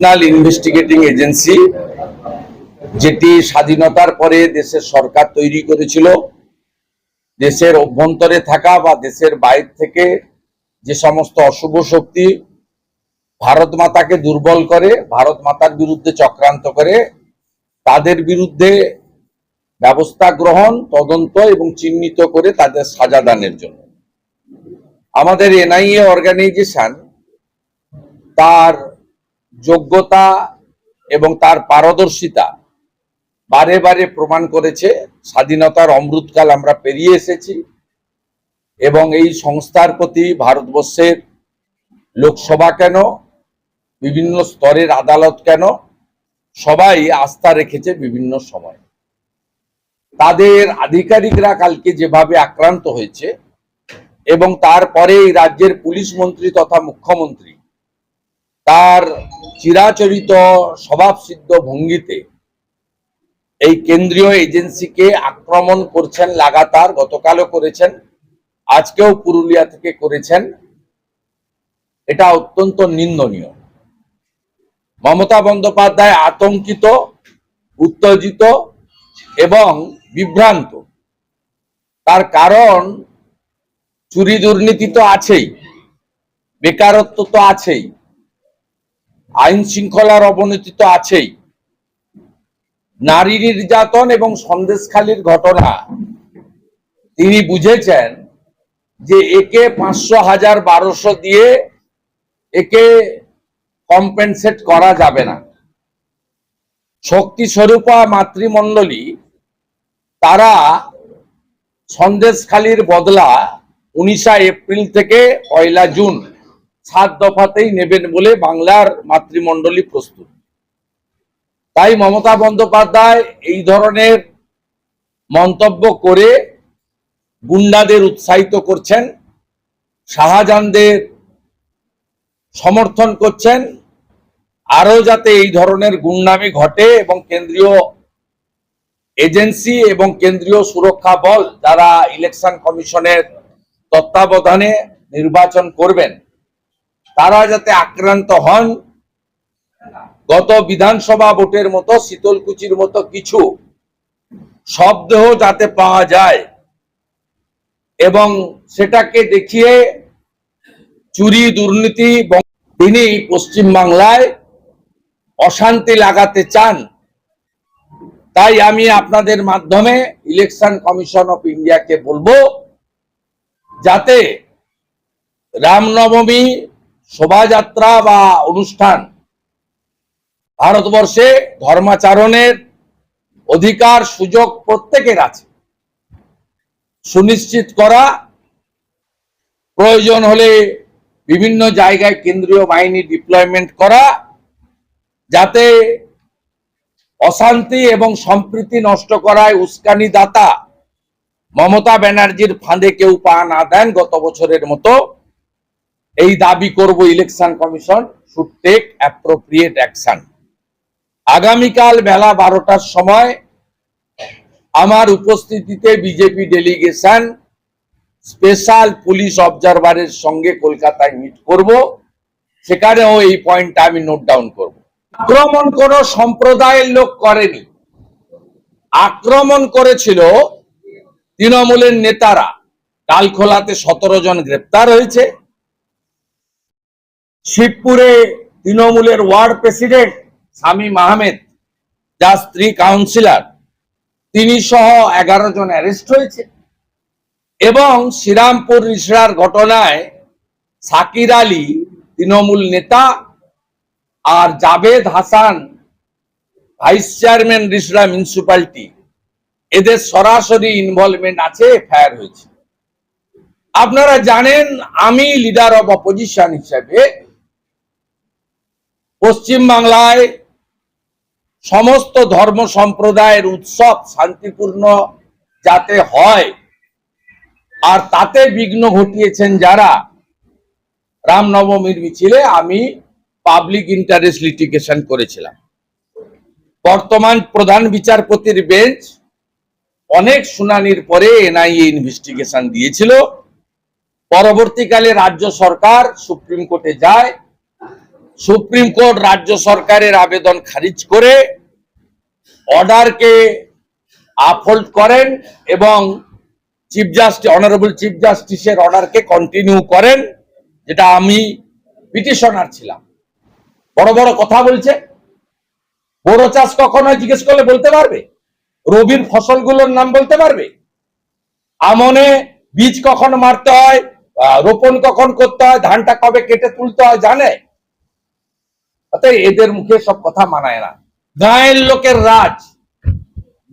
National investigating agency যেটি স্বাধীনতার পরে দেশের সরকার তৈরি করেছিল, দেশের অভ্যন্তরে থাকা বা দেশের বাইরে থেকে যে সমস্ত অশুভ শক্তি ভারত মাতাকে দুর্বল করে, ভারত মাতার বিরুদ্ধে চক্রান্ত করে, তাদের বিরুদ্ধে ব্যবস্থা গ্রহণ, তদন্ত এবং চিহ্নিত করে তাদের সাজা দানের জন্য। আমাদের এনআইএ অর্গানাইজেশন তার যোগ্যতা এবং তার পারদর্শিতা বারে বারে প্রমাণ করেছে। স্বাধীনতার অমৃতকাল আমরা পেরিয়ে এসেছি এবং এই সংস্থার প্রতি ভারতবর্ষের লোকসভা কেন, বিভিন্ন স্তরের আদালত কেন, সবাই আস্থা রেখেছে বিভিন্ন সময়। তাদের আধিকারিকরা কালকে যেভাবে আক্রান্ত হয়েছে এবং তারপরে এই রাজ্যের পুলিশ মন্ত্রী তথা মুখ্যমন্ত্রী তার চিরাচরিত স্বভাবসিদ্ধ ভঙ্গিতে এই কেন্দ্রীয় এজেন্সিকে আক্রমণ করছেন লাগাতার, গতকালও করেছেন, আজকেও পুরুলিয়া থেকে করেছেন। এটা অত্যন্ত নিন্দনীয়। মমতা বন্দ্যোপাধ্যায় আতঙ্কিত, উত্তেজিত এবং বিভ্রান্ত। তার কারণ, চুরি দুর্নীতি তো আছেই, বেকারত্ব তো আছেই। আইন শৃঙ্খলার অবনতি তো আছেই। নারী নির্যাতন এবং সন্দেশখালির ঘটনা। তিনি বুঝেছেন যে একে পাঁচশো হাজার বারোশো দিয়ে একে কম্পেনসেট করা যাবে না। শক্তি স্বরূপা মাতৃমণ্ডলী, তারা সন্দেশখালির বদলা উনিশা এপ্রিল থেকে পয়লা জুন সাত দফাতেই নেবেন বলে বাংলার মাতৃমণ্ডলী প্রস্তুত। তাই মমতা বন্দ্যোপাধ্যায় এই ধরনের মন্তব্য করে গুন্ডাদের উৎসাহিত করছেন, শাহজাহানদের সমর্থন করছেন, আরও যাতে এই ধরনের গুন্ডামি ঘটে এবং কেন্দ্রীয় এজেন্সি এবং কেন্দ্রীয় সুরক্ষা বল যারা ইলেকশন কমিশনের তত্ত্বাবধানে নির্বাচন করবেন তারা যাতে আক্রান্ত হন, গত বিধানসভা ভোটের মতো, শীতলকুচির মতো কিছু শব্দেহ যাতে পাওয়া যায় এবং সেটাকে দেখিয়ে চুরি, দুর্নীতি তিনি পশ্চিম বাংলায় অশান্তি লাগাতে চান। তাই আমি আপনাদের মাধ্যমে ইলেকশন কমিশন অফ ইন্ডিয়াকে বলব, যাতে রামনবমী শোভাযাত্রা বা অনুষ্ঠান ভারতবর্ষে ধর্মাচরণের অধিকার, সুযোগ প্রত্যেকের আছে। সুনিশ্চিত করা প্রয়োজন হলে বিভিন্ন জায়গায় কেন্দ্রীয় বাহিনী ডিপ্লয়মেন্ট করা যাতে অশান্তি এবং সম্প্রীতি নষ্ট করায় উস্কানি দাতা মমতা ব্যানার্জির ফাঁদে কেউ পা না দেন গত বছরের মতো। এই দাবি করব election commission should take appropriate action আগামীকাল বেলা বারোটার সময় আমার উপস্থিতিতে বিজেপি ডেলিগেশন স্পেশাল পুলিশ অবজারভারের সঙ্গে কলকাতায় মিট করব। সেখানেও এই পয়েন্টটা আমি নোট ডাউন করব। আক্রমণ কোন সম্প্রদায়ের লোক করেনি। আক্রমণ করেছিল তৃণমূলের নেতারা। কালখোলাতে সতেরো জন গ্রেপ্তার হয়েছে। শিবপুরে তৃণমূলের ওয়ার্ড প্রেসিডেন্ট শামীম আহমেদ যার স্ত্রী কাউন্সিলর, তিনি সহ এগারো জন অ্যারেস্ট হয়েছে। এবং শ্রীরামপুর রিসড়ার ঘটনায় সাকির আলী তৃণমূল নেতা আর Javed Hasan vice chairman Rishra municipality এদের সরাসরি ইনভলভমেন্ট আছে, এফআইআর হয়েছে। আপনারা জানেন, আমি লিডার অব অপোজিশন হিসেবে পশ্চিম বাংলায় সমস্ত ধর্ম সম্প্রদায়ের উৎসব শান্তিপূর্ণ যাতে হয়, আর তাতে বিঘ্ন ঘটিয়েছেন যারা, রামনবমীর মিছিলে আমি পাবলিক ইন্টারেস্ট লিটিগেশন করেছিলাম। বর্তমান প্রধান বিচারপতির বেঞ্চ অনেক শুনানির পরে এনআইএ ইনভেস্টিগেশন দিয়েছিল। পরবর্তীকালে রাজ্য সরকার সুপ্রিম কোর্টে যায় সুপ্রিম কোর্ট রাজ্য সরকারের আবেদন খারিজ করে অর্ডারকে আপহোল্ড করেন এবং চিফ জাস্টিস অনারেবল চিফ জাস্টিসের অর্ডারকে কন্টিনিউ করেন, যেটা আমি পিটিশনার ছিলাম। বড় বড় কথা বলছে। বড় চাষ কখন হয় জিজ্ঞেস করলে বলতে পারবে? রবির ফসলগুলোর নাম বলতে পারবে? আমনে বীজ কখন মারতে হয়? রোপণ কখন করতে হয়? ধানটা কবে কেটে তুলতে হয়? জানে? অতএব এদের মুখে সব কথা মানায় না। গায়ের লোকের রাজ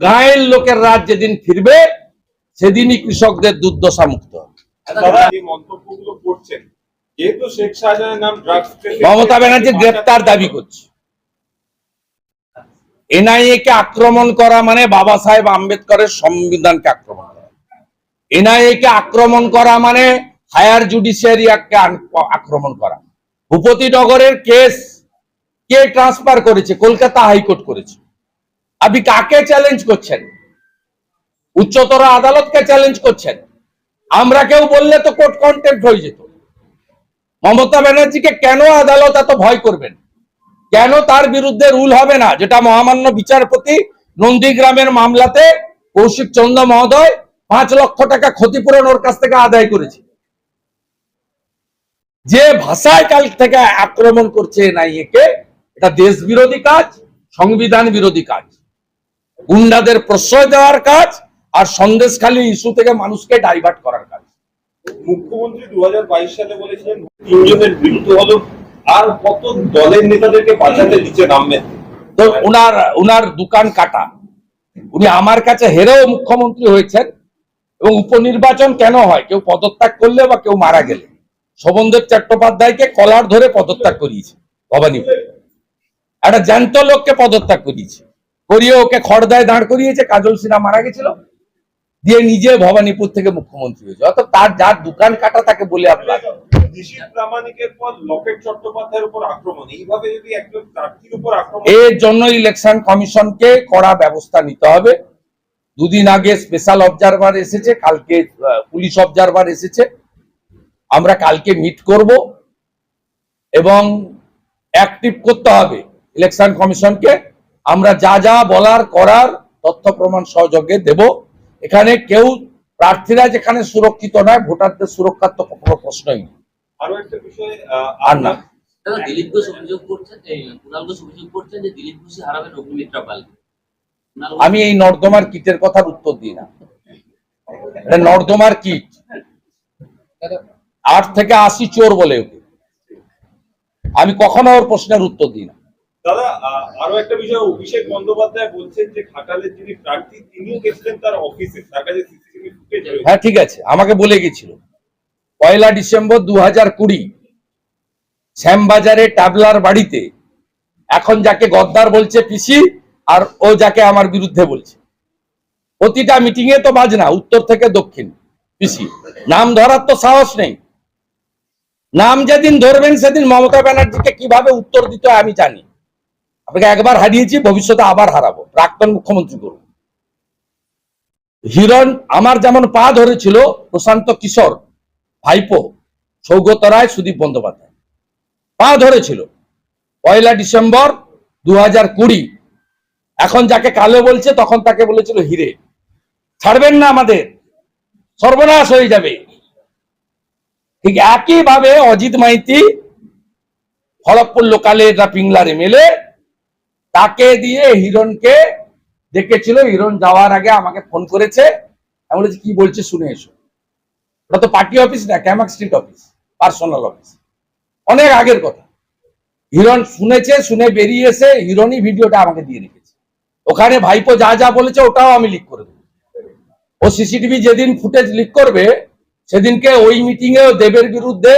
গায়ের লোকের রাজ যেদিন ফিরবে সেদিনই কৃষকদের দুর্দশা মুক্ত ড্রাগস মমতা ব্যানার্জি গ্রেপ্তার দাবি করছে। এনআইএ কে আক্রমণ করা মানে বাবা সাহেব আম্বেদকরের সংবিধানকে আক্রমণ করা। এনআইএ কে আক্রমণ করা মানে হায়ার জুডিশিয়ারি আক্রমণ করা। ভূপতিনগরের কেস কে ট্রান্সফার করেছে, কলকাতা হাইকোর্ট করেছে। আপনি কাকে চ্যালেঞ্জ করছেন? উচ্চতর আদালতকে চ্যালেঞ্জ করছেন? আমরা কেউ বললে তো কোর্ট কন্টেম্প হয়ে যেত। মমতা ব্যানার্জিকে কেন আদালত এত ভয় করবেন? কেন তার বিরুদ্ধে রুল হবে না? যেটা মহামান্য বিচারপতি নন্দীগ্রামের মামলাতে কৌশিক চন্দ্র মহোদয় পাঁচ লক্ষ টাকা ক্ষতিপূরণ ওর কাছ থেকে আদায় করেছে। যে ভাষায় কাল থেকে আক্রমণ করছে এনআইএ-কে এটা দেশ বিরোধী কাজ সংবিধান বিরোধী কাজ। গুন্ডাদের প্রশ্রয় দেওয়ার কাজ আর সন্দেশখালী ইস্যু থেকে মানুষকে ডাইভার্ট করার কাজ। মুখ্যমন্ত্রী দু সালে বলেছিলেন তিনজনের মৃত্যু হলো আর কত দলের নেতাদেরকে বাঁচাতে নিচে নামবেন তো উনার উনার দোকান কাটা। উনি আমার কাছে হেরেও মুখ্যমন্ত্রী হয়েছেন এবং উপনির্বাচন কেন হয়? কেউ পদত্যাগ করলে বা কেউ মারা গেলে। শোভনদেব চট্টোপাধ্যায়কে কলার ধরে পদত্যাগ করিয়েছে ভবানীপুর। একটা জ্যান্ত লোককে পদত্যাগ করিয়েছে। করিয়ে ওকে খড়দায় দাঁড় করিয়েছে কাজল সিনহা মারা গেছিল। দিয়ে নিজে ভবানীপুর থেকে মুখ্যমন্ত্রী হয়েছে। অর্থাৎ তার যার দোকান কাটা তাকে বলে আপনার এর জন্য ইলেকশন কমিশনকে কড়া ব্যবস্থা নিতে হবে। দুদিন আগে স্পেশাল অবজারভার এসেছে কালকে পুলিশ অবজারভার এসেছে। আমরা কালকে মিট করব এবং অ্যাক্টিভ করতে হবে। ইলেকশন কমিশনকে আমরা যা যা বলার করার তথ্য প্রমাণ সহযোগে দেব। এখানে কেউ প্রার্থীরা যেখানে সুরক্ষিত নয় ভোটারদের সুরক্ষার তো কোনো প্রশ্নই আরও একটা বিষয় আর না। দিলীপ ঘোষ অভিযোগ করছেন কুণাল ঘোষ অভিযোগ করছেন যে দিলীপ ঘোষই হারাবেন অগ্নিমিত্রা পালকে। আমি এই নর্দমার কিটের কথার উত্তর দিই না। এটা নর্দমার কিট। আট থেকে আশি চোর বলে ওকে। আমি কখনো ওর প্রশ্নের উত্তর দিই না। দাদা আরও একটা বিষয়, অভিষেক বন্দ্যোপাধ্যায় বলছেন যে ঘাটালের যিনি প্রার্থী, তিনিও গেছিলেন তার অফিসে তার কাছে হ্যাঁ ঠিক আছে। আমাকে বলে গেছিল পয়লা ডিসেম্বর দু হাজার কুড়ি, শ্যামবাজারে টাবলার বাড়িতে এখন যাকে গদ্দার বলছে পিসি, আর ও যাকে আমার বিরুদ্ধে বলছে। প্রতিটা মিটিং এ তো বাজনা, উত্তর থেকে দক্ষিণ। পিসি, নাম ধরার তো সাহস নেই। নাম যেদিন ধরবেন, সেদিন মমতা ব্যানার্জিকে কীভাবে উত্তর দিতে আমি জানি। আপনাকে একবার হারিয়েছি, ভবিষ্যতে আবার হারাবো। প্রাক্তন মুখ্যমন্ত্রী করব হিরণ আমার যেমন পা ধরেছিল, প্রশান্ত কিশোর, ভাইপো, সৌগত রায়, সুদীপ বন্দ্যোপাধ্যায়। পা ধরেছিল। পয়লা ডিসেম্বর দু হাজার কুড়ি। এখন যাকে কালো বলছে, তখন তাকে বলেছিল হিরে। ছাড়বেন না আমাদের। সর্বনাশ হয়ে যাবে। ঠিক একইভাবে অজিত মাইতি, খড়গপুর লোকালের পিংলার এমএলএ তাকে দিয়ে হিরণকে ডেকেছিল। হিরণ যাওয়ার আগে আমাকে ফোন করেছে। আমি বলেছি, কি বলছে শুনে এসো। ওটা তো পার্টি অফিস না, Camac street office, personal office. অনেক আগের কথা। হিরণ শুনেছে, শুনে বেরিয়ে এসে হিরণই ভিডিওটা আমাকে দিয়ে রেখেছে। ওখানে ভাইপো যা যা বলেছে ওটাও আমি লিক করে দেবো। ও সিসিটিভি যেদিন ফুটেজ লিক করবে, সেদিনকে ওই মিটিং এ দেবের বিরুদ্ধে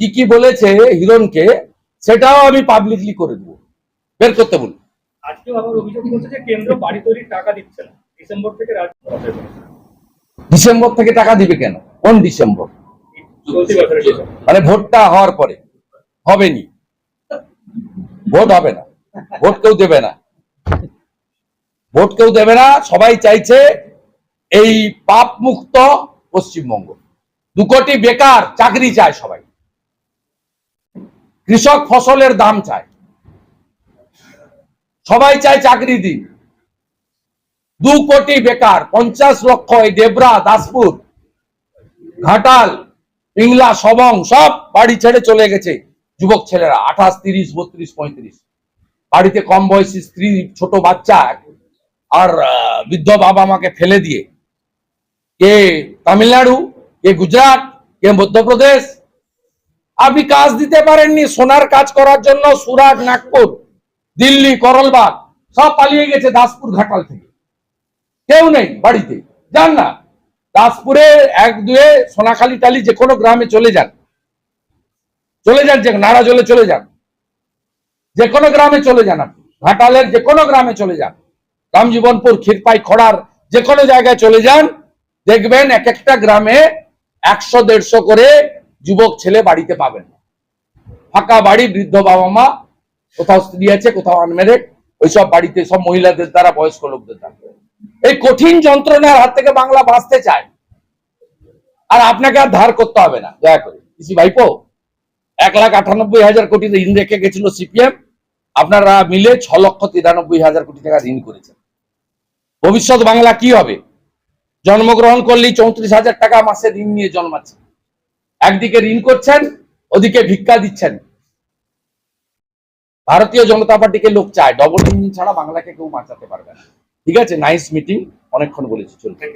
কি কি বলেছে হিরণকে, সেটাও আমি পাবলিকলি করে দেবো। বের করতে বলব আজকেও আবার অভিযোগ করছে যে কেন্দ্র বাড়ি তৈরির টাকা দিচ্ছে না। ডিসেম্বর থেকে টাকা দিবে কেন? কোন ডিসেম্বর? ডিসেম্বর। মানে ভোটটা হওয়ার পরে। হবেনি। ভোট হবে না। ভোট কেউ দেবে না। ভোট কেউ দেবে না। সবাই চাইছে এই পাপ মুক্ত পশ্চিমবঙ্গ। দু কোটি বেকার চাকরি চায় সবাই। কৃষক ফসলের দাম চায়। সবাই চায় চাকরি দিন দু কোটি বেকার, পঞ্চাশ লক্ষ এই দেবরা, দাসপুর, ঘাটাল পিংলা সবং, সব বাড়ি ছেড়ে চলে গেছে যুবক ছেলেরা, আঠাশ, তিরিশ, বত্রিশ, পঁয়ত্রিশ। বাড়িতে কম বয়সী স্ত্রী, ছোট বাচ্চা, আর বৃদ্ধ বাবা মাকে ফেলে দিয়ে। কে তামিলনাড়ু, কে গুজরাট, কে মধ্যপ্রদেশ। আপনি কাজ দিতে পারেননি, সোনার কাজ করার জন্য সুরাট নাগপুর। দিল্লি, করলবাগ, সব পালিয়ে গেছে দাসপুর ঘাটাল থেকে। কেউ নেই বাড়িতে। যান না। দাসপুরে এক দুয়ে সোনাখালী টালি যে কোনো গ্রামে চলে যান। চলে যান যে নাড়া জলে চলে যান। যে কোনো গ্রামে চলে যান আপনি। ঘাটালের যে কোনো গ্রামে চলে যান। রামজীবনপুর, ক্ষীরপাই, খড়ার যে কোনো জায়গায় চলে যান। দেখবেন এক একটা গ্রামে একশো, দেড়শো করে যুবক ছেলে বাড়িতে পাবেন ফাঁকা বাড়ি, বৃদ্ধ বাবা মা কোথাও স্ত্রী আছে, কোথাও আনমেরেড ওইসব বাড়িতে সব মহিলাদের দ্বারা, বয়স্ক লোকদের দ্বারা। এই কঠিন যন্ত্রণার হাত থেকে বাংলা বাঁচতে চায়। আর আপনাকে আর ধার করতে হবে না, দয়া করে। কৃষি ভাইপো, এক লাখ আটানব্বই হাজার কোটি ঋণ রেখে গেছিল সিপিএম। আপনারা মিলে ছ লক্ষ তিরানব্বই হাজার কোটি টাকা ঋণ করেছেন। ভবিষ্যৎ বাংলা কি হবে? জন্মগ্রহণ করলেই চৌত্রিশ হাজার টাকা মাসে ঋণ নিয়ে জন্মাচ্ছে। একদিকে ঋণ করছেন, ওদিকে ভিক্ষা দিচ্ছেন। ভারতীয় জনতা পার্টিকে লোক চায় ডবল ইঞ্জিন ছাড়া বাংলাকে কেউ বাঁচাতে পারবে না। ঠিক আছে? নাইস মিটিং অনেকক্ষণ বলেছি চলবে